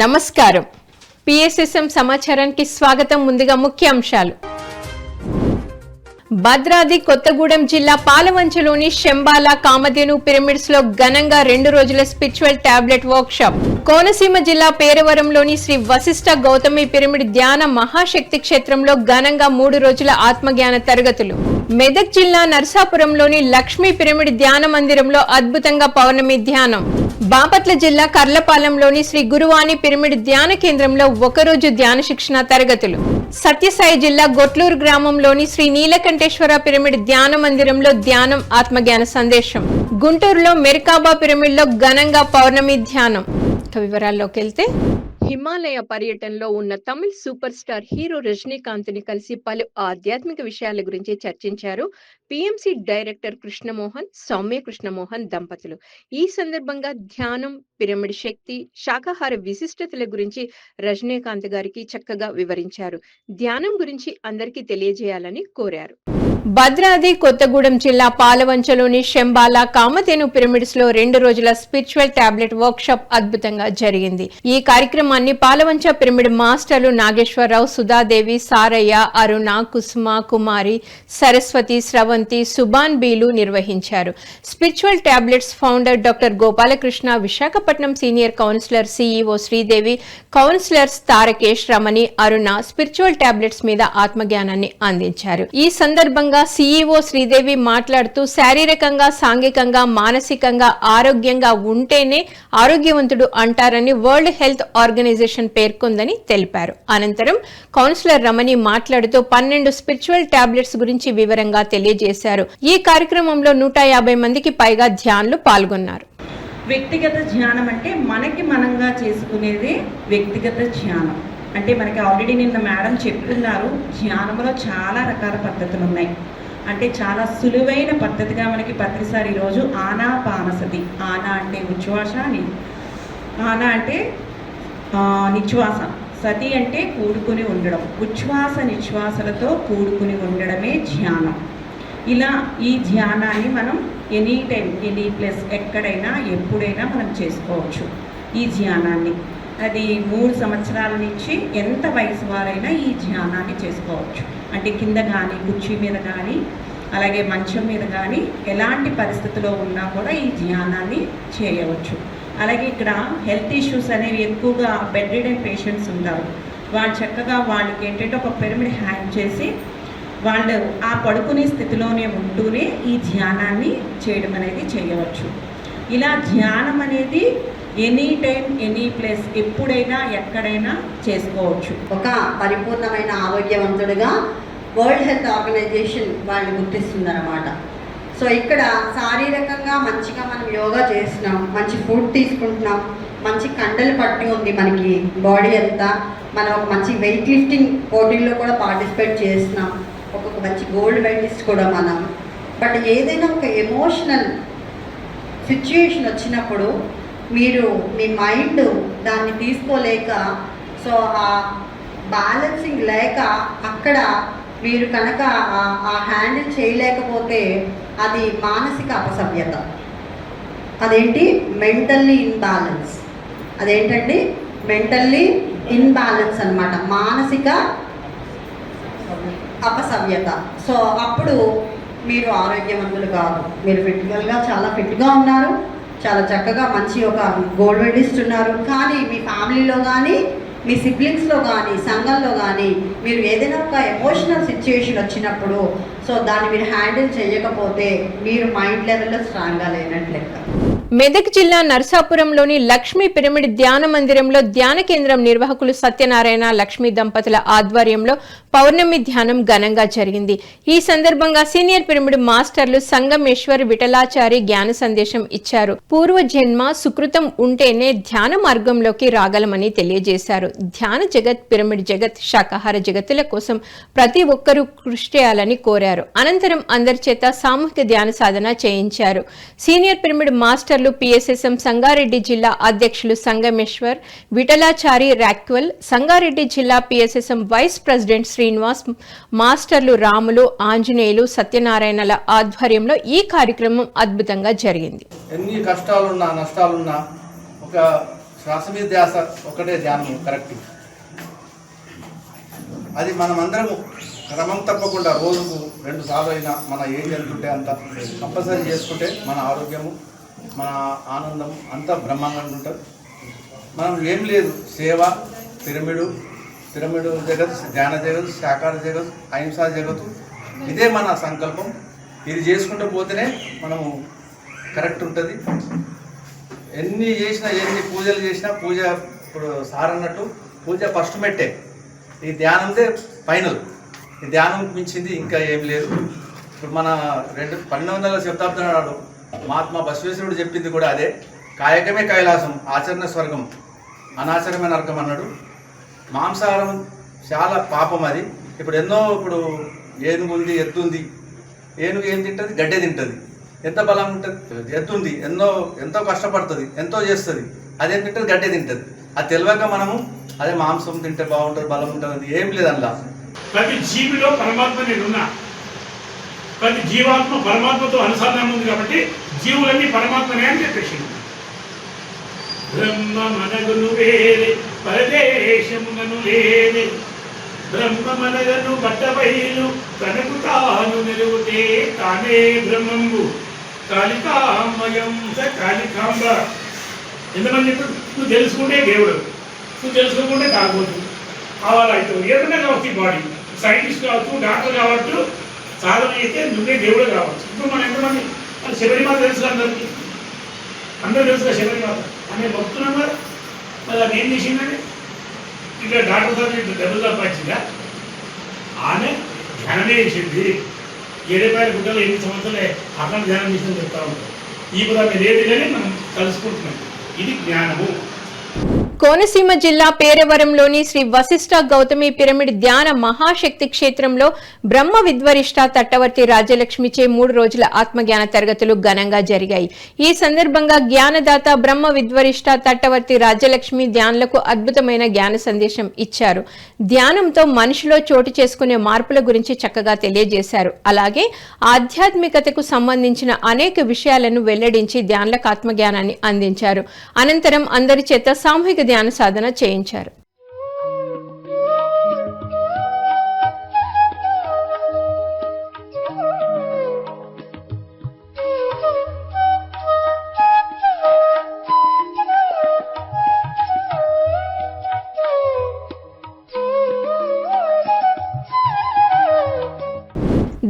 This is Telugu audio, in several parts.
నమస్కారం. పిఎస్ఎస్ఎం సమాచారానికి స్వాగతం ముందుగా ముఖ్య అంశాలు. భద్రాద్రి కొత్తగూడెం జిల్లా పాలవంచలోని శంబాల కామధేను పిరమిడ్స్లో ఘనంగా రెండు రోజుల spiritual tablet workshop Konaseema జిల్లా పేరవరంలోని శ్రీ వశిష్ఠ గౌతమి పిరమిడ్ ధ్యాన మహాశక్తి క్షేత్రంలో ఘనంగా మూడు రోజుల ఆత్మజ్ఞాన తరగతులు. మెదక్ జిల్లా నర్సాపురంలోని లక్ష్మీ పిరమిడ్ ధ్యాన మందిరంలో అద్భుతంగా పౌర్ణమి ధ్యానం. బాపట్ల జిల్లా కర్లపాలెంలోని శ్రీ గురువాణి పిరమిడ్ ధ్యాన కేంద్రంలో ఒకరోజు ధ్యాన శిక్షణ తరగతులు. సత్యసాయి జిల్లా గొట్లూరు గ్రామంలోని శ్రీ నీలకంఠేశ్వర పిరమిడ్ ధ్యాన మందిరంలో ధ్యానం ఆత్మజ్ఞాన సందేశం. గుంటూరులో మెరికాబా పిరమిడ్లో ఘనంగా పౌర్ణమి ధ్యానం. వివరాల్లోకి వెళ్తే హిమాలయ పర్యటనలో ఉన్న తమిళ్ సూపర్ స్టార్ హీరో రజనీకాంత్ని కలిసి పలు ఆధ్యాత్మిక విషయాల గురించి చర్చించారు పిఎంసి డైరెక్టర్ కృష్ణమోహన్ సౌమ్య కృష్ణమోహన్ దంపతులు. ఈ సందర్భంగా ధ్యానం పిరమిడ్ శక్తి శాకాహార విశిష్టతల గురించి రజనీకాంత్ గారికి చక్కగా వివరించారు. ధ్యానం గురించి అందరికీ తెలియజేయాలని కోరారు. భద్రాద్రి కొత్తగూడెం జిల్లా పాలవంచలోని షెంబాల కామధేను పిరమిడ్స్లో రెండు రోజుల స్పిరిచువల్ టాబ్లెట్ వర్క్ షాప్ అద్భుతంగా జరిగింది. ఈ కార్యక్రమాన్ని పాలవంచ పిరమిడ్ మాస్టర్లు నాగేశ్వరరావు సుధాదేవి సారయ్య అరుణ కుసుమ కుమారి సరస్వతి స్రవంతి సుబాన్ బీలు నిర్వహించారు. Spiritual tablets founder doctor Gopalakrishna Visakhapatnam senior counsellor CEO Sridevi counsellors Tarakesh Ramani Aruna spiritual tablets మీద ఆత్మజ్ఞానాన్ని అందించారు. ఈ సందర్భంగా సిఇఓ శ్రీదేవి మాట్లాడుతూ శారీరకంగా సాంఘికంగా మానసికంగా ఆరోగ్యంగా ఉంటేనే ఆరోగ్యవంతుడు అంటారని వరల్డ్ హెల్త్ ఆర్గనైజేషన్ పేర్కొందని తెలిపారు. అనంతరం కౌన్సిలర్ రమణి మాట్లాడుతూ పన్నెండు స్పిరిచువల్ టాబ్లెట్స్ గురించి వివరంగా తెలియజేశారు. ఈ కార్యక్రమంలో నూట యాభై మందికి పైగా ధ్యానులు పాల్గొన్నారు. వ్యక్తిగత ధ్యానం అంటే మనకి మనంగా చేసుకునేది వ్యక్తిగత ధ్యానం. అంటే మనకి ఆల్రెడీ నిన్న మేడం చెప్తున్నారు ధ్యానంలో చాలా రకాల పద్ధతులు ఉన్నాయి. అంటే చాలా సులువైన పద్ధతిగా మనకి ప్రతిసారి ఈరోజు ఆనా పానసతి ఆనా అంటే ఉచ్ఛ్వాస అని ఆనా అంటే నిశ్వాస. సతి అంటే కూడుకుని ఉండడం. ఉచ్ఛ్వాస నిశ్వాసలతో కూడుకుని ఉండడమే ధ్యానం. ఇలా ఈ ధ్యానాన్ని మనం ఎనీ టైం ఎనీ ప్లేస్ ఎక్కడైనా ఎప్పుడైనా మనం చేసుకోవచ్చు ఈ ధ్యానాన్ని. అది మూడు సంవత్సరాల నుంచి ఎంత వయసు వారైనా ఈ ధ్యానాన్ని చేసుకోవచ్చు. అంటే కింద కానీ కుర్చీ మీద కానీ అలాగే మంచం మీద కానీ ఎలాంటి పరిస్థితిలో ఉన్నా కూడా ఈ ధ్యానాన్ని చేయవచ్చు. అలాగే ఇక్కడ హెల్త్ ఇష్యూస్ అనేవి ఎక్కువగా బెడ్ రిడెన్ పేషెంట్స్ ఉంటారు. వాళ్ళు చక్కగా వాళ్ళకి ఏంటంటే ఒక పిరమిడ్ హ్యాంగ్ చేసి వాళ్ళు ఆ పడుకునే స్థితిలోనే ఉంటూనే ఈ ధ్యానాన్ని చేయడం అనేది చేయవచ్చు. ఇలా ధ్యానం అనేది ఎనీ టైం ఎనీ ప్లేస్ ఎప్పుడైనా ఎక్కడైనా చేసుకోవచ్చు. ఒక పరిపూర్ణమైన ఆరోగ్యవంతుడిగా వరల్డ్ హెల్త్ ఆర్గనైజేషన్ వాళ్ళు గుర్తిస్తుందన్నమాట. సో ఇక్కడ శారీరకంగా మంచిగా మనం యోగా చేస్తున్నాం మంచి ఫుడ్ తీసుకుంటున్నాం మంచి కండలు పట్టి ఉంది మనకి బాడీ అంతా. మనం ఒక మంచి వెయిట్ లిఫ్టింగ్ పోటీల్లో కూడా పార్టిసిపేట్ చేస్తున్నాం. ఒక్కొక్క మంచి గోల్డ్ మెడలిస్ట్ కూడా మనం. బట్ ఏదైనా ఒక ఎమోషనల్ సిచ్యుయేషన్ వచ్చినప్పుడు మీరు మీ మైండ్ దాన్ని తీసుకోలేక సో ఆ బ్యాలెన్సింగ్ లేక అక్కడ మీరు కనుక ఆ- హ్యాండిల్ చేయలేకపోతే అది మానసిక అపసవ్యత. అదేంటి? మెంటల్లీ ఇన్బ్యాలెన్స్ అదేంటండి? మెంటల్లీ ఇన్బ్యాలెన్స్ అనమాట మానసిక అపసవ్యత. సో అప్పుడు మీరు ఆరోగ్యవంతులు కాదు. మీరు ఫిజికల్గా చాలా ఫిట్గా ఉన్నారు. చాలా చక్కగా మంచి ఒక గోల్డ్ మెడలిస్ట్ ఉన్నారు. కానీ మీ ఫ్యామిలీలో కానీ మీ సిబ్లింగ్స్లో కానీ సంఘంలో కానీ మీరు ఏదైనా ఒక ఎమోషనల్ సిచ్యుయేషన్ వచ్చినప్పుడు సో దాన్ని మీరు హ్యాండిల్ చేయకపోతే మీరు మైండ్ లెవెల్లో స్ట్రాంగ్గా లేనట్లు లెక్క. మెదక్ జిల్లా నర్సాపురంలోని లక్ష్మీ పిరమిడ్ ధ్యాన మందిరంలో ధ్యాన కేంద్రం నిర్వాహకులు సత్యనారాయణ లక్ష్మీ దంపతుల ఆధ్వర్యంలో పౌర్ణమి ధ్యానం ఘనంగా జరిగింది. ఈ సందర్భంగా సీనియర్ పిరమిడ్ మాస్టర్లు సంగమేశ్వర్ విఠలాచారి జ్ఞాన సందేశం ఇచ్చారు. పూర్వ జన్మ సుకృతం ఉంటేనే ధ్యాన మార్గంలోకి రాగలమని తెలియజేశారు. ధ్యాన జగత్ పిరమిడ్ జగత్ శాకాహార జగత్తుల కోసం ప్రతి ఒక్కరూ కృషి చేయాలని కోరారు. అనంతరం అందరి చేత సామూహిక ధ్యాన సాధన చేయించారు. సీనియర్ పిరమిడ్ మాస్టర్ మాస్టర్లు పిఎస్ఎస్ఎం సంగారెడ్డి జిల్లా అధ్యక్షులు సంగమేశ్వర్ విఠలాచారి రాక్వెల్ సంగారెడ్డి జిల్లా పిఎస్ఎస్ఎం వైస్ ప్రెసిడెంట్ శ్రీనివాస్ మాస్టర్లు రాములు ఆంజనేయులు సత్యనారాయణల ఆధ్వర్యంలో ఈ కార్యక్రమం అద్భుతంగా జరిగింది. ఎన్ని కష్టాలున్నా నష్టాలున్నా ఒక శ్వాస మీద ధ్యాస ఒకటే ధ్యానం కరెక్ట్. అది మనమందరము క్రమం తప్పకుండా రోజుకు రెండు సార్లు అయినా మన ఏం జరుగుతుంటే అంత కంపల్సరీ చేసుకుంటే మన ఆరోగ్యము మన ఆనందం అంతా బ్రహ్మాండంగా ఉంటుంది. మనం ఏం లేదు. సేవ పిరమిడు పిరమిడు జగత్ ధ్యాన జగత్ శాకార జగత్ అహింసా జగత్తు ఇదే మన సంకల్పం. ఇది చేసుకుంటూ పోతేనే మనము కరెక్ట్ ఉంటుంది. ఎన్ని చేసినా ఎన్ని పూజలు చేసినా పూజ ఇప్పుడు సార్ అన్నట్టు పూజ ఫస్ట్ మెట్టే. ఈ ధ్యానందే ఫైనల్ ఈ ధ్యానం మించింది ఇంకా ఏం లేదు. ఇప్పుడు మన రెండు పన్నెండు వందల శతాబ్దం నాడు మహాత్మా బసవేశ్వరుడు చెప్పింది కూడా అదే. కాయకమే కైలాసం ఆచరణ స్వర్గం అనాచరమే నరకం అన్నాడు. మాంసాహారం చాలా పాపం అది. ఇప్పుడు ఎన్నో ఇప్పుడు ఏనుగు ఉంది ఎద్దు ఉంది. ఏనుగు ఏం తింటుంది? గడ్డే తింటుంది. ఎంత బలం ఉంటుంది? ఎద్దు ఉంది. ఎన్నో ఎంతో కష్టపడుతుంది ఎంతో చేస్తుంది. అదేం తింటుంది? గడ్డే తింటుంది. అది తెలియక మనము అదే మాంసం తింటే బాగుంటుంది బలం ఉంటుంది ఏం లేదు అందులో. ప్రతి జీవిలో పరమాత్మ నేను ప్రతి జీవాత్మ పరమాత్మతో అనుసంధానం ఉంది కాబట్టి జీవులన్నీ పరమాత్మనే అని చెప్పేసి. బ్రహ్మమనగును వేరే పరదేశమునను లేని బ్రహ్మ మనగను బట్టబయలు తనకు తాను నిలుగుతే తానే బ్రహ్మంబు. కాళికామయం స కాళికాంబ. ఎంతమంది నువ్వు తెలుసుకుంటే దేవుడు నువ్వు తెలుసుకోకుంటే కాకపోతుంది కావాలవుతావు ఏదైనా కావచ్చు బాడీ. సైంటిస్ట్ కావచ్చు డాక్టర్ కావచ్చు సాధన అయితే నువ్వే దేవుడు కావచ్చు. ఇప్పుడు మనం ఎంతమంది శబరిమాత తెలుసు అందరికీ? అందరూ తెలుసు శబరిమాత అనే భక్తులు కదా మరి అది ఏం చేసిందండి ఇట్లా డాక్టర్ గారు ఇట్లా డబ్బులు సంపాదించిందా? ఆమె ధ్యానమే చేసింది. ఏడేపాయల గుడ్డలు ఎన్ని సంవత్సరాలే అక్కడ ధ్యానం చేసిందని చెప్తా ఉంటాం ఈ పదాన్ని లేదు కానీ మనం కలుసుకుంటున్నాం ఇది జ్ఞానము. కోనసీమ జిల్లా పేరవరంలోని శ్రీ వశిష్ఠ గౌతమి పిరమిడ్ ధ్యాన మహాశక్తి క్షేత్రంలో బ్రహ్మ విద్వరిష్ట తట్టవర్తి రాజ్యలక్ష్మిచే మూడు రోజుల ఆత్మజ్ఞాన తరగతులు ఘనంగా జరిగాయి. ఈ సందర్భంగా జ్ఞానదాత బ్రహ్మ విద్వరిష్ట తట్టవర్తి రాజ్యలక్ష్మి ధ్యానులకు అద్భుతమైన జ్ఞాన సందేశం ఇచ్చారు. ధ్యానంతో మనిషిలో చోటు చేసుకునే మార్పుల గురించి చక్కగా తెలియజేశారు. అలాగే ఆధ్యాత్మికతకు సంబంధించిన అనేక విషయాలను వెల్లడించి ధ్యానులకు ఆత్మజ్ఞానాన్ని అందించారు. అనంతరం అందరి చేత సామూహిక ధ్యాన సాధన చేయించారు.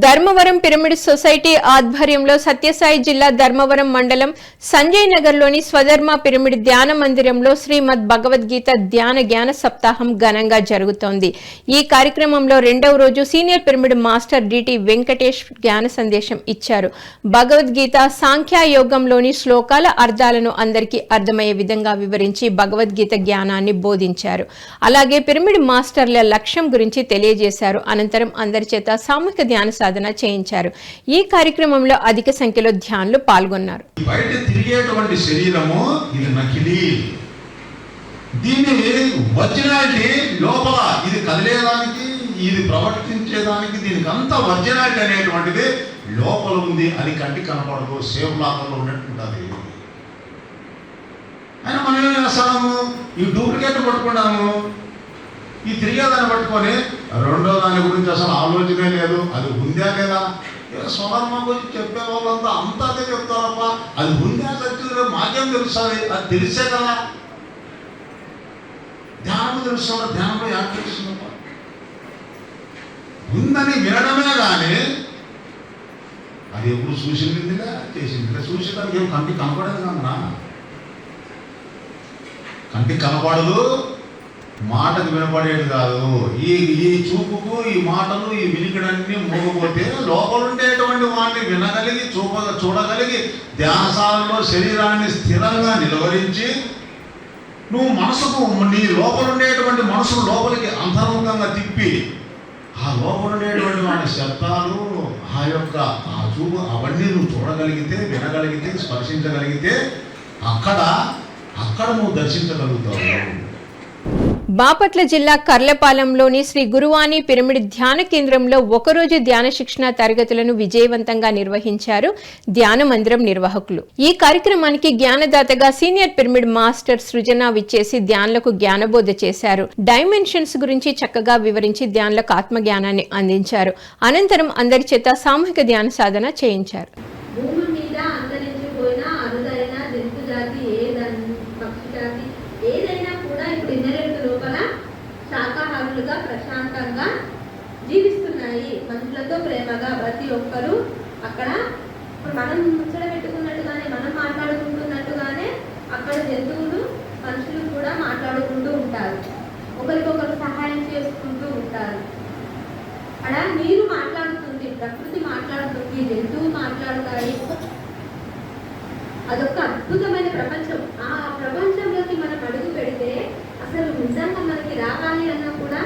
ధర్మవరం పిరమిడ్ సొసైటీ ఆధ్వర్యంలో సత్యసాయి జిల్లా ధర్మవరం మండలం సంజయ్ నగర్లోని స్వధర్మ పిరమిడ్ ధ్యాన మందిరంలో శ్రీమద్ భగవద్గీత ధ్యాన జ్ఞాన సప్తాహం ఘనంగా జరుగుతోంది. ఈ కార్యక్రమంలో రెండవ రోజు senior pyramid master DT Venkatesh జ్ఞాన సందేశం ఇచ్చారు. భగవద్గీత సాంఖ్యాయోగంలోని శ్లోకాల అర్థాలను అందరికీ అర్థమయ్యే విధంగా వివరించి భగవద్గీత జ్ఞానాన్ని బోధించారు. అలాగే పిరమిడ్ మాస్టర్ల లక్ష్యం గురించి తెలియజేశారు. అనంతరం అందరి చేత సామూహిక ధ్యాన సాధన సాధన చేయించారు. ఈ కార్యక్రమంలో అధిక సంఖ్యలో ధ్యానులు పాల్గొన్నారు. బయట తిరిగేటువంటి శరీరము ఇది నకిలీ. దీని ఒరిజినాలిటీ లోపల ఇది కదిలేదానికి ఇది ప్రవర్తించేదానికి దీనికి అంత ఒరిజినాలిటీ అనేటువంటిది లోపల ఉంది అది కంటికి కనపడదు సేవ్ లాభంలో ఉన్నట్టుంటుంది అయినా మనం ఏం చేస్తాము? ఈ డూప్లికేట్ పట్టుకున్నాము ఈ తిరిగేదాన్ని పట్టుకొని రెండో దాని గురించి అసలు ఆలోచనే లేదు. అది ఉందా లేదా? ఏ స్వధర్మం గురించి చెప్పే వాళ్ళంతా అంతా అదే చెప్తారప్ప. అది ఉందా సత్యులు మాకేం తెలుస్తుంది? అది తెలిసే కదా. ధ్యానం తెలుస్తుంది ధ్యానంలో యాడ్ తెలుస్తుందప్ప? ఉందని వినడమే కానీ అది ఎప్పుడు చూసిందిగా చేసిందిగా చూసేదానికి ఏం కంటికి కనపడదు కదన్నా కంటికి కనపడదు. మాటకు వినపడేది కాదు. ఈ ఈ చూపుకు ఈ మాటలు ఈ వినికిడన్నీ మూగపోతే లోపల ఉండేటువంటి వాడిని వినగలిగి చూప చూడగలిగి ధ్యాసాలలో శరీరాన్ని స్థిరంగా నిలవరించి నువ్వు మనసుకు నీ లోపల ఉండేటువంటి మనసు లోపలికి అంతర్ముఖంగా తిప్పి ఆ లోపల ఉండేటువంటి వాడి శబ్దాలు ఆ యొక్క ఆ చూపు అవన్నీ నువ్వు చూడగలిగితే వినగలిగితే స్పర్శించగలిగితే అక్కడ అక్కడ నువ్వు దర్శించగలుగుతావు. బాపట్ల జిల్లా కర్లపాలెంలోని శ్రీ గురువాణి పిరమిడ్ ధ్యాన కేంద్రంలో ఒకరోజు ధ్యాన శిక్షణ తరగతులను విజయవంతంగా నిర్వహించారు ధ్యాన మందిరం నిర్వాహకులు. ఈ కార్యక్రమానికి జ్ఞానదాతగా సీనియర్ పిరమిడ్ మాస్టర్ సృజన విచ్చేసి ధ్యానులకు జ్ఞానబోధ చేశారు. డైమెన్షన్స్ గురించి చక్కగా వివరించి ధ్యానులకు ఆత్మజ్ఞానాన్ని అందించారు. అనంతరం అందరి చేత సామూహిక ధ్యాన సాధన చేయించారు భూమి మీద అంతరించిపోయిన అరుదైన జంతు జాతి ఏదన్ పక్షి జాతి ఏదైనా కూడా ఇప్పుడు ఇన్నరెంట్ లోపల శాకాహారులుగా ప్రశాంతంగా జీవిస్తున్నాయి మనుషులతో ప్రేమగా ప్రతి ఒక్కరూ అక్కడ ఇప్పుడు మనం ముచ్చట పెట్టుకున్నట్టుగానే మనం మాట్లాడుకుంటున్నట్టుగానే అక్కడ జంతువులు మనుషులు కూడా మాట్లాడుకుంటూ ఉంటారు ఒకరికొకరు సహాయం చేసుకుంటూ ఉంటారు అక్కడ నీరు మాట్లాడుతుంది ప్రకృతి మాట్లాడుతుంది జంతువు మాట్లాడతాయి అదొక అద్భుతమైన ప్రపంచం ఆ ప్రపంచంలోకి మనం అడుగు పెడితే అసలు నిజంగా మనకి రావాలి అన్నా కూడా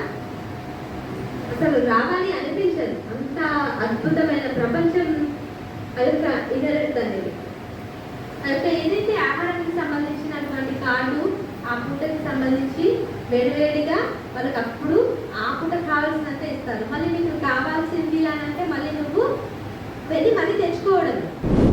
అసలు రావాలి అనిపించదు. అంత అద్భుతమైన ప్రపంచం అదొక ఇదరుతుంది అనేది. అయితే ఏదైతే ఆహారానికి సంబంధించినటువంటి కార్డు ఆ పూటకి సంబంధించి వేడివేడిగా వాళ్ళకి అప్పుడు ఆ పూట కావాల్సినంత ఇస్తారు. మళ్ళీ నీకు కావాల్సింది అని అంటే మళ్ళీ నువ్వు వెళ్ళి మళ్ళీ తెచ్చుకోవడం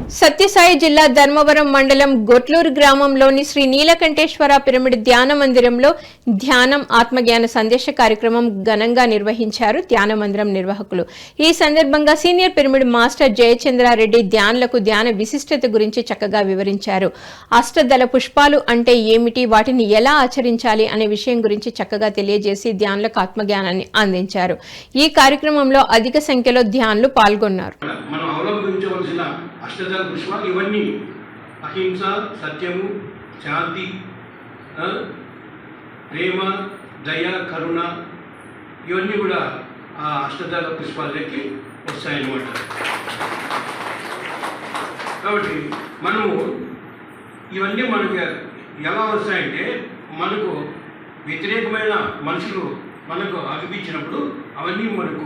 సత్యసాయి జిల్లా ధర్మవరం మండలం గొట్లూరు గ్రామంలోని శ్రీ నీలకంఠేశ్వర పిరమిడ్ ధ్యాన మందిరంలో ధ్యానం ఆత్మజ్ఞాన సందేశ కార్యక్రమం ఘనంగా నిర్వహించారు ధ్యాన మందిరం నిర్వాహకులు. ఈ సందర్భంగా సీనియర్ పిరమిడ్ మాస్టర్ జయచంద్రారెడ్డి ధ్యానులకు ధ్యాన విశిష్టత గురించి చక్కగా వివరించారు. అష్టదళ పుష్పాలు అంటే ఏమిటి? వాటిని ఎలా ఆచరించాలి? అనే విషయం గురించి చక్కగా తెలియజేసి ధ్యానులకు ఆత్మజ్ఞానాన్ని అందించారు. ఈ కార్యక్రమంలో అధిక సంఖ్యలో ధ్యానులు పాల్గొన్నారు. మనం అవలంబించవలసిన అష్టదళ పుష్పాలు ఇవన్నీ. అహింస సత్యము శాంతి ప్రేమ దయ కరుణ ఇవన్నీ కూడా ఆ అష్టదళ పుష్పాలకి వస్తాయన్నమాట. కాబట్టి మనము ఇవన్నీ మనకు ఎలా వస్తాయంటే మనకు వ్యతిరేకమైన మనుషులు మనకు అనిపించినప్పుడు అవన్నీ మనకు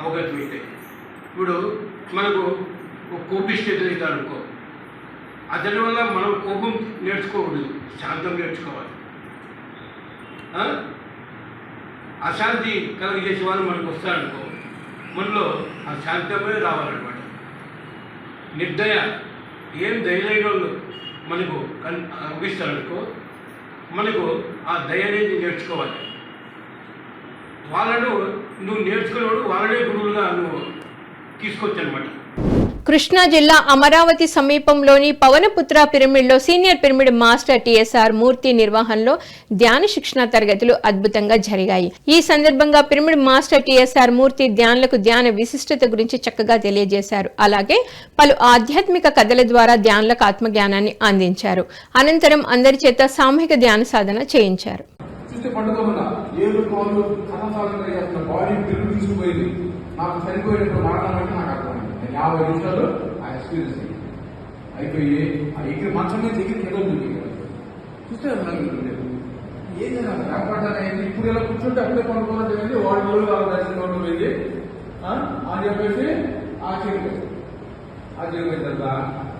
అవగతమవుతాయి. ఇప్పుడు మనకు ఒక కోపిష్టి ఎదురవుతాడు అనుకో. అతని వల్ల మనం కోపం నేర్చుకోకూడదు. శాంతం నేర్చుకోవాలి. అశాంతి కలిగజేసే వాళ్ళు మనకు వస్తారనుకో మనలో ఆ శాంతమే రావాలన్నమాట. నిర్దయ ఏం ధైర్యమైన వాళ్ళు మనకు కన్ అనిపిస్తారనుకో మనకు ఆ దయ అనేది నేర్చుకోవాలి. వాళ్ళను నువ్వు నేర్చుకునేవాడు వాళ్ళనే గురువులుగా నువ్వు తీసుకోవచ్చు అనమాట కృష్ణా జిల్లా అమరావతి సమీపంలోని Pavanaputra పిరమిడ్లో senior pyramid master TSR Murthy నిర్వహణలో ధ్యాన శిక్షణ తరగతులు అద్భుతంగా జరిగాయి. ఈ సందర్భంగా పిరమిడ్ మాస్టర్ టిఎస్ఆర్ మూర్తి ధ్యానులకు ధ్యాన విశిష్టత గురించి చక్కగా తెలియజేశారు. అలాగే పలు ఆధ్యాత్మిక కథల ద్వారా ధ్యానులకు ఆత్మజ్ఞానాన్ని అందించారు. అనంతరం అందరి చేత సామూహిక ధ్యాన సాధన చేయించారు. చూస్తే కోళ్ళు బాడీ నాకు చనిపోయేటప్పుడు మరణం అంటే నాకు యాభై నిమిషాలు ఆ ఎక్స్పీరియన్స్ అయిపోయి ఎగిరి మంచం మీద ఎగిరి కింద చూస్తే నాకు ఏం జరగాలి లేకపోతే ఇప్పుడు ఇలా కూర్చుంటే అప్పుడే కొనుక్కున్నట్టు వెళ్ళి వాళ్ళు వాళ్ళ దర్శనం వెళ్ళి అని చెప్పేసి ఆ చెరుకు ఆ చెరుకు అయిన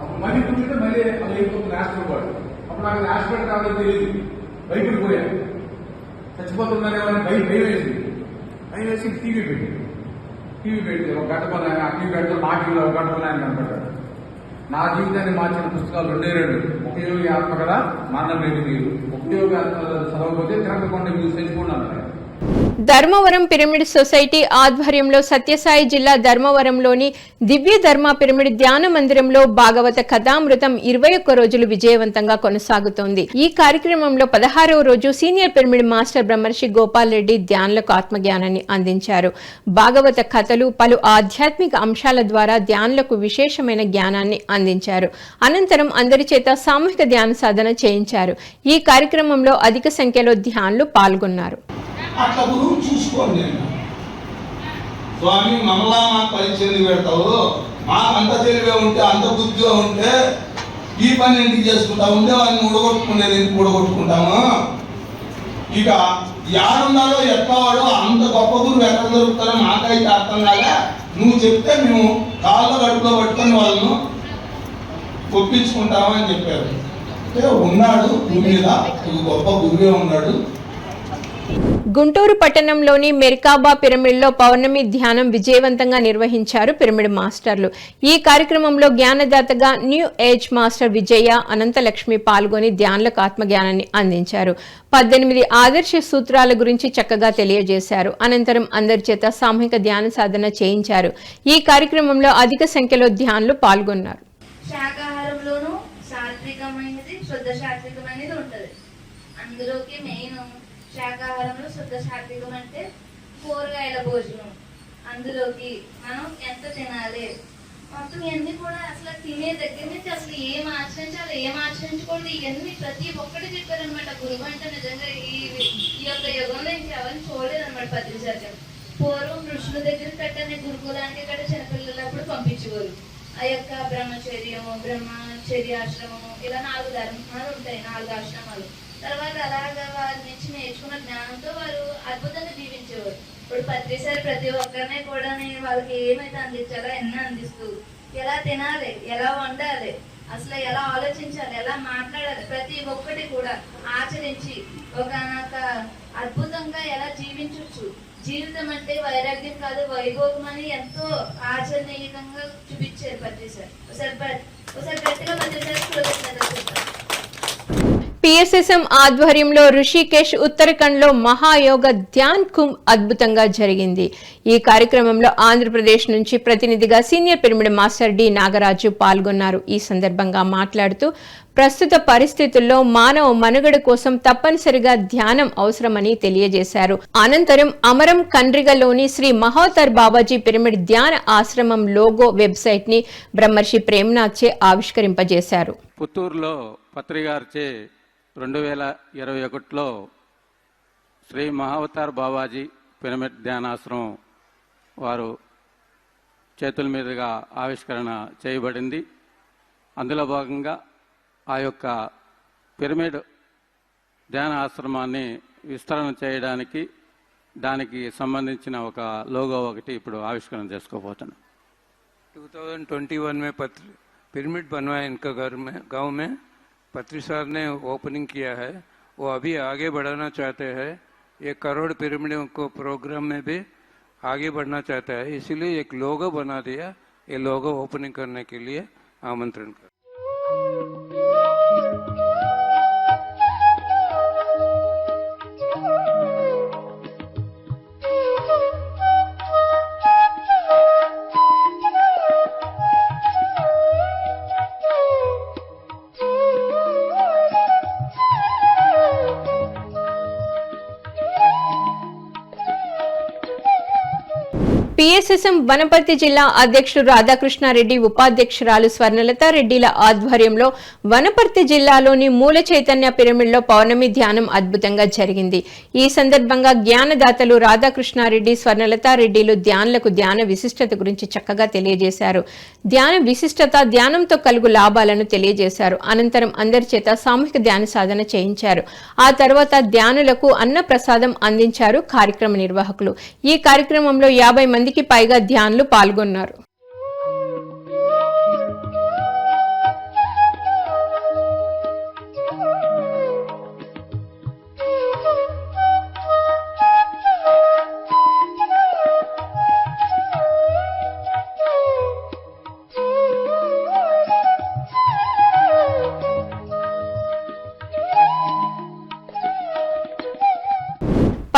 అప్పుడు మళ్ళీ కూర్చుంటే మళ్ళీ అలా వెళ్ళిపోతుంది హాస్పిటల్ వాడు అప్పుడు నాకు హాస్పిటల్ కావాలని తెలియదు. భయపడిపోయాను. చచ్చిపోతున్నారేమని భయం భయం వేసింది. భయం వేసి టీవీ పెట్టింది టీవీ పెడితే ఒక గంట పని ఆయన ఆ టీవీ పెడితే నా టీవీలో ఒక గంట పని ఆయన కనపడ్డాడు. నా జీవితాన్ని మార్చిన పుస్తకాలు రెండే రెండు. ఉపయోగి ఆత్మ కదా మరణం లేదు మీరు ఉపయోగి ఆత్మ చదవకపోతే తిరగకుండా మీరు చచ్చిపోండి ధర్మవరం పిరమిడ్ సొసైటీ ఆధ్వర్యంలో సత్యసాయి జిల్లా ధర్మవరంలోని దివ్య ధర్మ పిరమిడ్ ధ్యాన మందిరంలో భాగవత కథామృతం ఇరవై ఒక్క రోజులు విజయవంతంగా కొనసాగుతోంది. ఈ కార్యక్రమంలో పదహారవ రోజు సీనియర్ పిరమిడ్ మాస్టర్ బ్రహ్మర్షి గోపాల్ రెడ్డి ధ్యానులకు ఆత్మజ్ఞానాన్ని అందించారు. భాగవత కథలు పలు ఆధ్యాత్మిక అంశాల ద్వారా ధ్యానులకు విశేషమైన జ్ఞానాన్ని అందించారు. అనంతరం అందరి చేత సామూహిక ధ్యాన సాధన చేయించారు. ఈ కార్యక్రమంలో అధిక సంఖ్యలో ధ్యానులు పాల్గొన్నారు. అట్లా గురువు చూసుకోండి నేను స్వామి మమ్మల్లా మాకు పరిచయం పెడతావు. మా అంత తెలివే ఉంటే అంత బుద్ధిగా ఉంటే ఈ పని ఎందుకు చేసుకుంటావు ఉండేవాడిని ఉడగొట్టుకునేది ఎందుకు ఉడగొట్టుకుంటాము ఇక యాడున్నాడో ఎట్లా వాడో అంత గొప్ప గురువు ఎక్కడ దొరుకుతారో మాకైతే అర్థం కాలే. నువ్వు చెప్తే మేము కాళ్ళ గడుపులో పట్టుకొని వాళ్ళను ఒప్పించుకుంటామని అని చెప్పారు. అంటే ఉన్నాడు భూమి మీద గొప్ప గురువే ఉన్నాడు. గుంటూరు పట్టణంలోని మెరికాబా పిరమిడ్లో పౌర్ణమి ధ్యానం విజయవంతంగా నిర్వహించారు పిరమిడ్ మాస్టర్లు. ఈ కార్యక్రమంలో జ్ఞానదాతగా new age master Vijaya Anantalakshmi పాల్గొని ధ్యానులకు ఆత్మజ్ఞానాన్ని అందించారు. పద్దెనిమిది ఆదర్శ సూత్రాల గురించి చక్కగా తెలియజేశారు. అనంతరం అందరి చేత సామూహిక ధ్యాన సాధన చేయించారు. ఈ కార్యక్రమంలో అధిక సంఖ్యలో ధ్యానులు పాల్గొన్నారు. శాకాహారంలోనూ సాత్వికమైనది శుద్ధ సాత్వికమైనది ఉంటది అందులోకి మెయిన్ శాకాహారంలో శుద్ధ సాత్వికం అంటే కూరగాయల భోజనం. అందులోకి మనం ఎంత తినాలి? మొత్తం ఇవన్నీ కూడా అసలు తినే దగ్గర నుంచి అసలు ఏం ఆచరించాలి ఏం ఆచరించకూడదు? ఇవన్నీ ప్రతి ఒక్కటి చెప్పారనమాట. గురువు అంటే నిజంగా ఈ ఈ యొక్క యుగంలో ఇంకెవరిని చూడలేదనమాట పత్రిసార్యం పూర్వం ఋషుల దగ్గర పెట్టని గురుకులానికి ఇక్కడ చిన్నపిల్లలప్పుడు పంపించేవారు. ఆ యొక్క బ్రహ్మచర్యము బ్రహ్మచర్యాశ్రమము ఇలా నాలుగు ధర్మాలు ఉంటాయి నాలుగు ఆశ్రమాలు. తర్వాత అలాగా వారి నుంచి నేర్చుకున్న జ్ఞానంతో వారు అద్భుతంగా జీవించేవారు. ఇప్పుడు ప్రతిసారి ప్రతి ఒక్కరిని కూడా వాళ్ళకి ఏమైతే అందించాలో ఎన్న అందిస్తూ ఎలా తినాలి ఎలా వండాలి అసలు ఎలా ఆలోచించాలి ఎలా మాట్లాడాలి ప్రతి ఒక్కటి కూడా ఆచరించి ఒక అద్భుతంగా ఎలా జీవించవచ్చు జీవితం అంటే వైరాగ్యం కాదు వైభోగం అని ఎంతో ఆచరణీయంగా చూపించారు ప్రతిసారి. ఒకసారి ఒకసారి గట్టిగా ప్రతిసారి చూపించారు పిఎస్ఎస్ఎం ఆధ్వర్యంలో ఋషికేశ్ ఉత్తరాఖండ్లో మహాయోగ ధ్యాన్ కుంభ్ అద్భుతంగా జరిగింది. ఈ కార్యక్రమంలో ఆంధ్రప్రదేశ్ నుంచి ప్రతినిధిగా senior pyramid master D Nagaraju పాల్గొన్నారు. ఈ సందర్భంగా మాట్లాడుతూ ప్రస్తుత పరిస్థితుల్లో మానవ మనుగడ కోసం తప్పనిసరిగా ధ్యానం అవసరమని తెలియజేశారు. అనంతరం అమరం కండ్రిగలోని శ్రీ మహోతర్ బాబాజీ పిరమిడ్ ధ్యాన ఆశ్రమం లోగో వెబ్సైట్ని బ్రహ్మర్షి ప్రేమ్నాథ్ చే ఆవిష్కరింపజేశారు. పుత్తూరులో పత్రిగారిచే రెండు వేల ఇరవై ఒకటిలో శ్రీ మహావతార్ బాబాజీ పిరమిడ్ ధ్యానాశ్రమం వారు చేతుల మీదుగా ఆవిష్కరణ చేయబడింది అందులో భాగంగా ఆ యొక్క పిరమిడ్ ధ్యాన ఆశ్రమాన్ని విస్తరణ చేయడానికి దానికి సంబంధించిన ఒక లోగో ఒకటి ఇప్పుడు ఆవిష్కరణ చేసుకోబోతున్నాం 2021 में पत्र पिरामिड बनवाया इनका घर में गांव में पत्री सर ने ओपनिंग किया है। वो अभी आगे बढ़ाना चाहते हैं। ये करोड़ पिरामिडों को प्रोग्राम में भी आगे बढ़ना चाहता है। इसीलिए एक लोगो बना दिया, ये लोगो ओपनिंग करने के लिए आमंत्रण कर పిఎస్ఎస్ఎం వనపర్తి జిల్లా అధ్యక్షుడు రాధాకృష్ణారెడ్డి ఉపాధ్యక్షురాలు స్వర్ణలత రెడ్డిల ఆధ్వర్యంలో వనపర్తి జిల్లాలోని మూల చైతన్య పిరమిడ్లో పౌర్ణమి ధ్యానం అద్భుతంగా జరిగింది. ఈ సందర్భంగా జ్ఞానదాతలు రాధాకృష్ణారెడ్డి స్వర్ణలత రెడ్డిలు ధ్యానులకు ధ్యాన విశిష్టత గురించి చక్కగా తెలియజేశారు. ధ్యాన విశిష్టత ధ్యానంతో కలుగు లాభాలను తెలియజేశారు. అనంతరం అందరి చేత సామూహిక ధ్యాన సాధన చేయించారు. ఆ తర్వాత ధ్యానులకు అన్న ప్రసాదం అందించారు కార్యక్రమ నిర్వాహకులు. ఈ కార్యక్రమంలో యాభై మందికి పైగా ధ్యానులు పాల్గొన్నారు.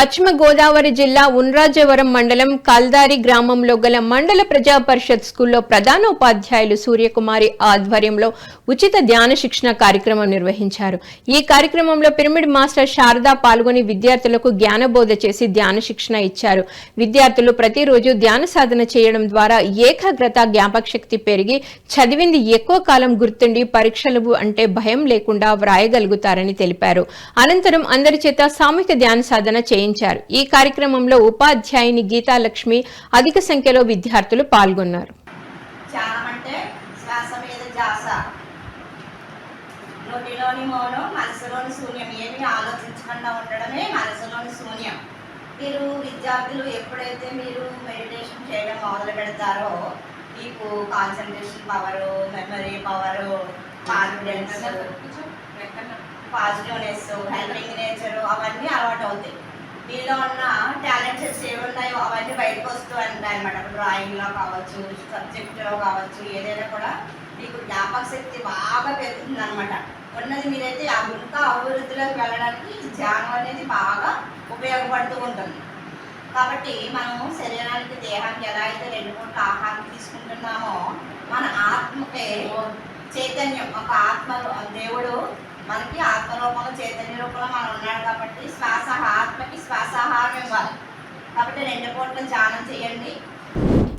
పశ్చిమ గోదావరి జిల్లా ఉండ్రాజవరం మండలం కల్దారి గ్రామంలో గల మండల ప్రజా పరిషత్ స్కూల్లో ప్రధానోపాధ్యాయులు సూర్యకుమారి ఆధ్వర్యంలో ఉచిత ధ్యాన శిక్షణ కార్యక్రమం నిర్వహించారు. ఈ కార్యక్రమంలో పిరమిడ్ మాస్టర్ శారద పాల్గొని విద్యార్థులకు జ్ఞానబోధ చేసి ధ్యాన శిక్షణ ఇచ్చారు. విద్యార్థులు ప్రతిరోజు ధ్యాన సాధన చేయడం ద్వారా ఏకాగ్రత జ్ఞాపకశక్తి పెరిగి చదివింది ఎక్కువ కాలం గుర్తుండి పరీక్షలు అంటే భయం లేకుండా వ్రాయగలుగుతారని తెలిపారు. అనంతరం అందరి చేత సామూహిక ధ్యాన సాధన చేయించారు. ఈ కార్యక్రమంలో ఉపాధ్యాయుని గీతాలక్ష్మి అధిక సంఖ్యలో విద్యార్థులు పాల్గొన్నారు. నోటిలోని మౌనం మనసులోని శూన్యం ఏమి ఆలోచించకుండా ఉండడమే మనసులోని శూన్యం. మీరు విద్యార్థులు ఎప్పుడైతే మీరు మెడిటేషన్ చేయడం మొదలు పెడతారో మీకు concentration power memory power confidence positiveness helping nature అవన్నీ అలవాటు అవుతాయి వీళ్ళు ఉన్న టాలెంట్స్ ఏమున్నాయో అవన్నీ బయటకు వస్తూ ఉంటాయి అనమాట డ్రాయింగ్లో కావచ్చు సబ్జెక్ట్లో కావచ్చు ఏదైనా కూడా మీకు జ్ఞాపక శక్తి బాగా పెరుగుతుంది అనమాట ఉన్నది మీరైతే ఆ ఇంకా అభివృద్ధిలోకి వెళ్ళడానికి ధ్యానం అనేది బాగా ఉపయోగపడుతూ ఉంటుంది. కాబట్టి మనము శరీరానికి దేహానికి ఎలా అయితే రెండు పూట్ల ఆహారం తీసుకుంటున్నామో మన ఆత్మకే చైతన్యం ఒక ఆత్మ దేవుడు మనకి ఆత్మరూపంలో చైతన్య రూపంలో మనం ఉన్నాడు కాబట్టి శ్వాస ఆత్మకి శ్వాసాహారం ఇవ్వాలి. కాబట్టి రెండు పూట్ల ధ్యానం చేయండి.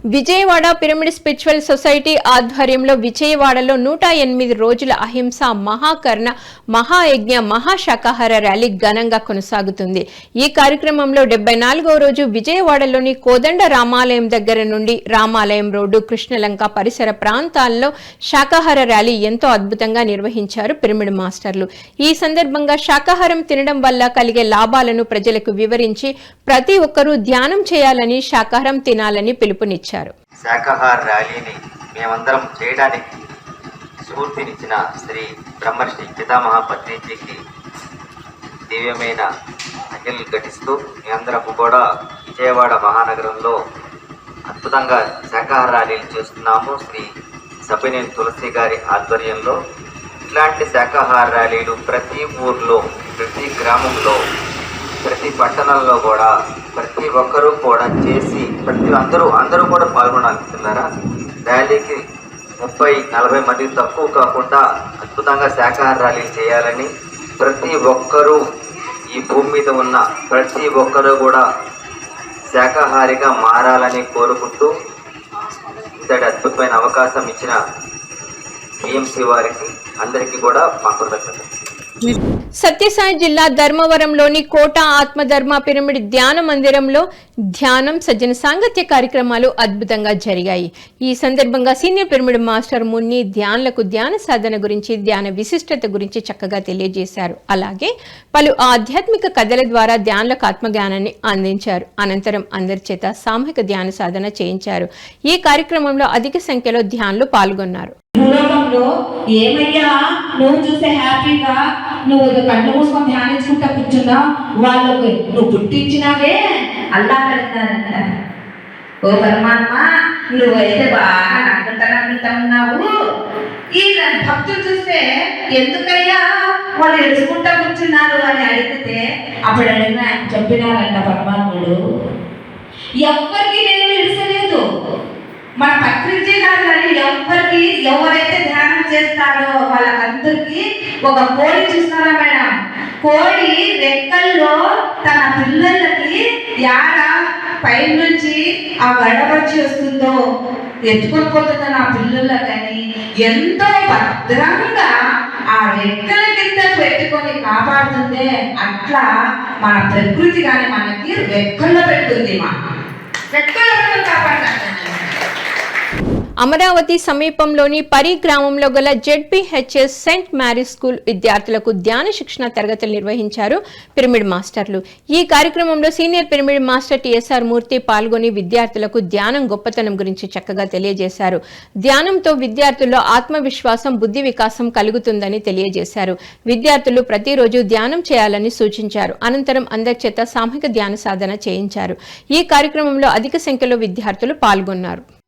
విజయవాడ పిరమిడ్ స్పిరిచువల్ సొసైటీ ఆధ్వర్యంలో విజయవాడలో నూట ఎనిమిది రోజుల అహింస మహాకర్ణ మహాయజ్ఞ మహాశాకాహార ర్యాలీ ఘనంగా కొనసాగుతుంది. ఈ కార్యక్రమంలో డెబ్బై నాలుగవ రోజు విజయవాడలోని కోదండ రామాలయం దగ్గర నుండి రామాలయం రోడ్డు కృష్ణలంక పరిసర ప్రాంతాల్లో శాకాహార ర్యాలీ ఎంతో అద్భుతంగా నిర్వహించారు పిరమిడ్ మాస్టర్లు. ఈ సందర్భంగా శాకాహారం తినడం వల్ల కలిగే లాభాలను ప్రజలకు వివరించి ప్రతి ఒక్కరూ ధ్యానం చేయాలని శాకాహారం తినాలని పిలుపునిచ్చారు. శాకాహార ర్యాలీని మేమందరం చేయడానికి స్ఫూర్తినిచ్చిన శ్రీ బ్రహ్మర్షి పితామహ పత్రిజీకి దివ్యమైన అంజలి ఘటిస్తూ మీ అందరకు కూడా విజయవాడ మహానగరంలో అద్భుతంగా శాకాహార ర్యాలీలు చేస్తున్నాము. శ్రీ సభ్యనేని తులసి గారి ఆధ్వర్యంలో ఇట్లాంటి శాఖాహార ర్యాలీలు ప్రతి ఊర్లో ప్రతి గ్రామంలో ప్రతి పట్టణంలో కూడా ప్రతి ఒక్కరూ కూడా చేసి ప్రతి అందరూ అందరూ కూడా పాల్గొనాలనుకున్నారా ర్యాలీకి ముప్పై నలభై మంది తక్కువ కాకుండా అద్భుతంగా శాఖాహార ర్యాలీ చేయాలని ప్రతి ఒక్కరూ ఈ భూమి మీద ఉన్న ప్రతి ఒక్కరూ కూడా శాకాహారిగా మారాలని కోరుకుంటూ ఇంతటి అద్భుతమైన అవకాశం ఇచ్చిన బిఎంసి వారికి అందరికీ కూడా మా కృతజ్ఞత సత్యసాయి జిల్లా ధర్మవరంలోని కోట ఆత్మధర్మ పిరమిడ్ ధ్యాన మందిరంలో ధ్యానం సజ్జన సాంగత్య కార్యక్రమాలు అద్భుతంగా జరిగాయి. ఈ సందర్భంగా సీనియర్ పిరమిడ్ మాస్టర్ మున్ని ధ్యానులకు ధ్యాన సాధన గురించి ధ్యాన విశిష్టత గురించి చక్కగా తెలియజేశారు. అలాగే పలు ఆధ్యాత్మిక కథల ద్వారా ధ్యానులకు ఆత్మజ్ఞానాన్ని అందించారు. అనంతరం అందరి చేత సామూహిక ధ్యాన సాధన చేయించారు. ఈ కార్యక్రమంలో అధిక సంఖ్యలో ధ్యానులు పాల్గొన్నారు. భూలోకంలో ఏమయ్యా? నువ్వు చూసే హ్యాపీగా నువ్వు ఇది కళ్ళు మూసుకొని ధ్యానించుకుంటా కూర్చున్నావు వాళ్ళకు నువ్వు పుట్టించినావే? అల్లా పెడతానంట ఓ పరమాత్మ నువ్వైతే బాగా నమ్ముతా ఉన్నావు. ఈ భక్తులు చూస్తే ఎందుకయ్యా? వాళ్ళు ఎడుచుకుంటా కూర్చున్నారు అని అడిగితే అప్పుడు అడిగిన చెప్పినారంట పరమాత్ముడు. ఎవ్వరికి నేను ఇడిసలేదు మన పత్రికే కాదు కానీ ధ్యానం చేస్తారో ఒక కోడి చూస్తారా మేడం? కోడి రెక్కల్లో తన పిల్లలకి యాడ పై నుంచి ఆ గడవచ్చి వస్తుందో ఎత్తుకొని పోతుందో నా పిల్లలకని ఎంతో భద్రంగా ఆ రెక్కల కింద పెట్టుకొని కాపాడుతుందే అట్లా మన ప్రకృతి కానీ మనకి రెక్కల్లో పెడుతుంది మా. రెక్కల్లో పెట్టుకొని కాపాడుతుంది అమరావతి సమీపంలోని పరి గ్రామంలో గల జెడ్పీహెచ్ఎస్ సెయింట్ మ్యారీస్ స్కూల్ విద్యార్థులకు ధ్యాన శిక్షణ తరగతులు నిర్వహించారు పిరమిడ్ మాస్టర్లు. ఈ కార్యక్రమంలో senior pyramid master TSR Murthy పాల్గొని విద్యార్థులకు ధ్యానం గొప్పతనం గురించి చక్కగా తెలియజేశారు. ధ్యానంతో విద్యార్థుల్లో ఆత్మవిశ్వాసం బుద్ధి వికాసం కలుగుతుందని తెలియజేశారు. విద్యార్థులు ప్రతిరోజు ధ్యానం చేయాలని సూచించారు. అనంతరం అందరి చేత సామూహిక ధ్యాన సాధన చేయించారు. ఈ కార్యక్రమంలో అధిక సంఖ్యలో విద్యార్థులు పాల్గొన్నారు.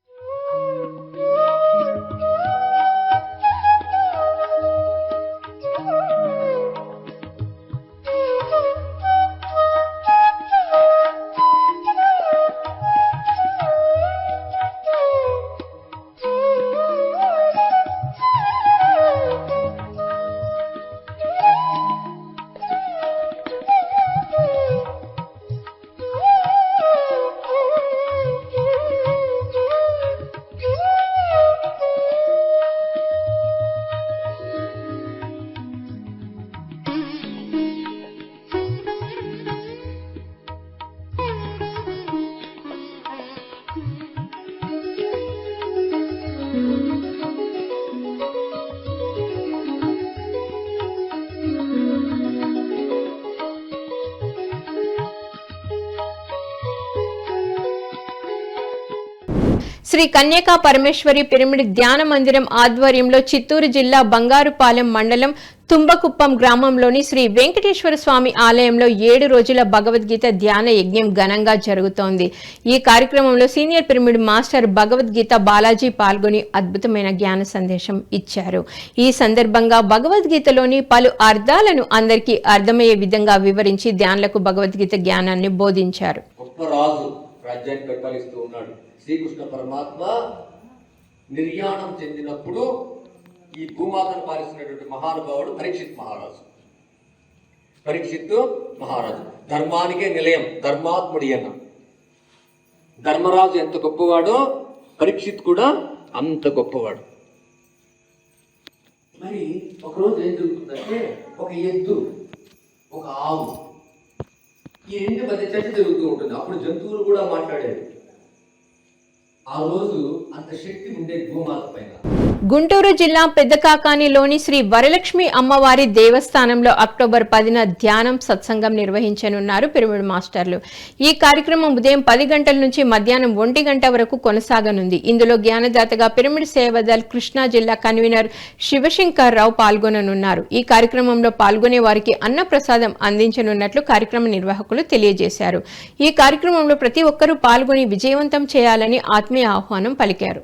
శ్రీ కన్యకా పరమేశ్వరి పిరమిడ్ ధ్యాన మందిరం ఆధ్వర్యంలో చిత్తూరు జిల్లా బంగారుపాలెం మండలం తుంబకుప్పం గ్రామంలోని శ్రీ వెంకటేశ్వర స్వామి ఆలయంలో ఏడు రోజుల భగవద్గీత ధ్యాన యజ్ఞం ఘనంగా జరుగుతోంది. ఈ కార్యక్రమంలో senior pyramid master Bhagavadgita Balaji పాల్గొని అద్భుతమైన జ్ఞాన సందేశం ఇచ్చారు. ఈ సందర్భంగా భగవద్గీతలోని పలు అర్థాలను అందరికీ అర్థమయ్యే విధంగా వివరించి ధ్యానులకు భగవద్గీత జ్ఞానాన్ని బోధించారు. శ్రీకృష్ణ పరమాత్మ నిర్యాణం చెందినప్పుడు ఈ భూమాతను పాలిస్తున్నటువంటి మహానుభావుడు పరీక్షిత్ మహారాజు. పరీక్షిత్తు మహారాజు. ధర్మానికే నిలయం ధర్మాత్ముడి అన్న. ధర్మరాజు ఎంత గొప్పవాడో పరీక్షిత్ కూడా అంత గొప్పవాడు. మరి ఒకరోజు ఏం జరుగుతుందంటే ఒక ఎద్దు ఒక ఆవు ఈ రెండు మధ్య చర్చ జరుగుతూ ఉంటుంది. అప్పుడు జంతువులు కూడా మాట్లాడేవి. ఆ రోజు అంత శక్తి ఉండే భూమాత పైన. గుంటూరు జిల్లా పెద్దకాకానిలోని శ్రీ వరలక్ష్మి అమ్మవారి దేవస్థానంలో అక్టోబర్ పదిన ధ్యానం సత్సంగం నిర్వహించనున్నారు పిరమిడ్ మాస్టర్లు. ఈ కార్యక్రమం ఉదయం పది గంటల నుంచి మధ్యాహ్నం ఒంటి గంట వరకు కొనసాగనుంది. ఇందులో జ్ఞానదాతగా పిరమిడ్ సేవదల్ కృష్ణా జిల్లా కన్వీనర్ శివశంకర్ రావు పాల్గొననున్నారు. ఈ కార్యక్రమంలో పాల్గొనే వారికి అన్నప్రసాదం అందించనున్నట్లు కార్యక్రమ నిర్వాహకులు తెలియజేశారు. ఈ కార్యక్రమంలో ప్రతి ఒక్కరూ పాల్గొని విజయవంతం చేయాలని ఆత్మీయ ఆహ్వానం పలికారు.